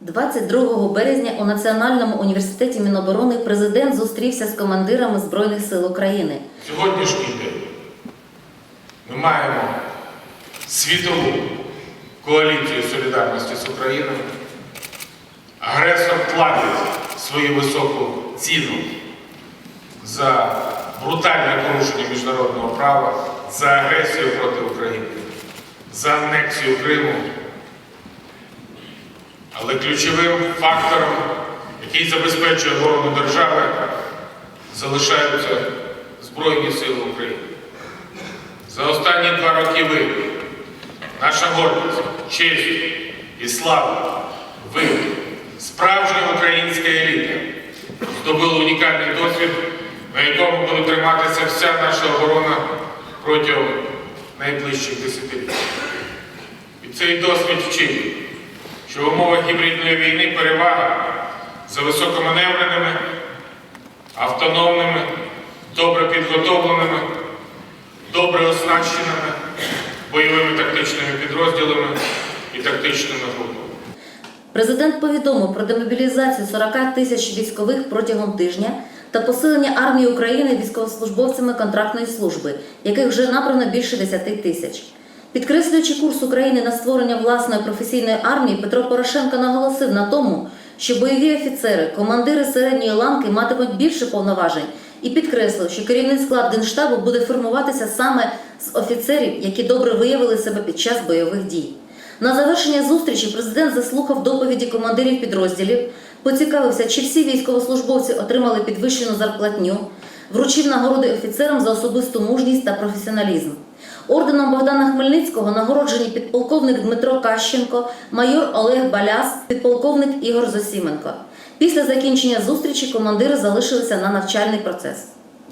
22 березня у Національному університеті Міноборони президент зустрівся з командирами Збройних сил України. Сьогоднішній день ми маємо світову коаліцію солідарності з Україною. Агресор платить свою високу ціну за брутальне порушення міжнародного права, за агресію проти України, за анексію Криму. Але ключовим фактором, який забезпечує оборону держави, залишаються Збройні Сили України. За останні два роки ви, наша гордість, честь і слава, ви, справжня українська еліта, здобули унікальний досвід, на якому буде триматися вся наша оборона протягом найближчих десятиліть. І цей досвід вчить, що в умовах гібридної війни перевага за високоманевреними, автономними, добре підготовленими, добре оснащеними бойовими тактичними підрозділами і тактичними групами. Президент повідомив про демобілізацію 40 тисяч військових протягом тижня та посилення армії України військовослужбовцями контрактної служби, яких вже набрано більше 10 тисяч. Підкреслюючи курс України на створення власної професійної армії, Петро Порошенко наголосив на тому, що бойові офіцери, командири середньої ланки матимуть більше повноважень і підкреслив, що керівний склад Генштабу буде формуватися саме з офіцерів, які добре виявили себе під час бойових дій. На завершення зустрічі президент заслухав доповіді командирів підрозділів, поцікавився, чи всі військовослужбовці отримали підвищену зарплатню, вручив нагороди офіцерам за особисту мужність та професіоналізм. Орденом Богдана Хмельницького нагороджені підполковник Дмитро Кащенко, майор Олег Баляс, підполковник Ігор Зосіменко. Після закінчення зустрічі командири залишилися на навчальний процес.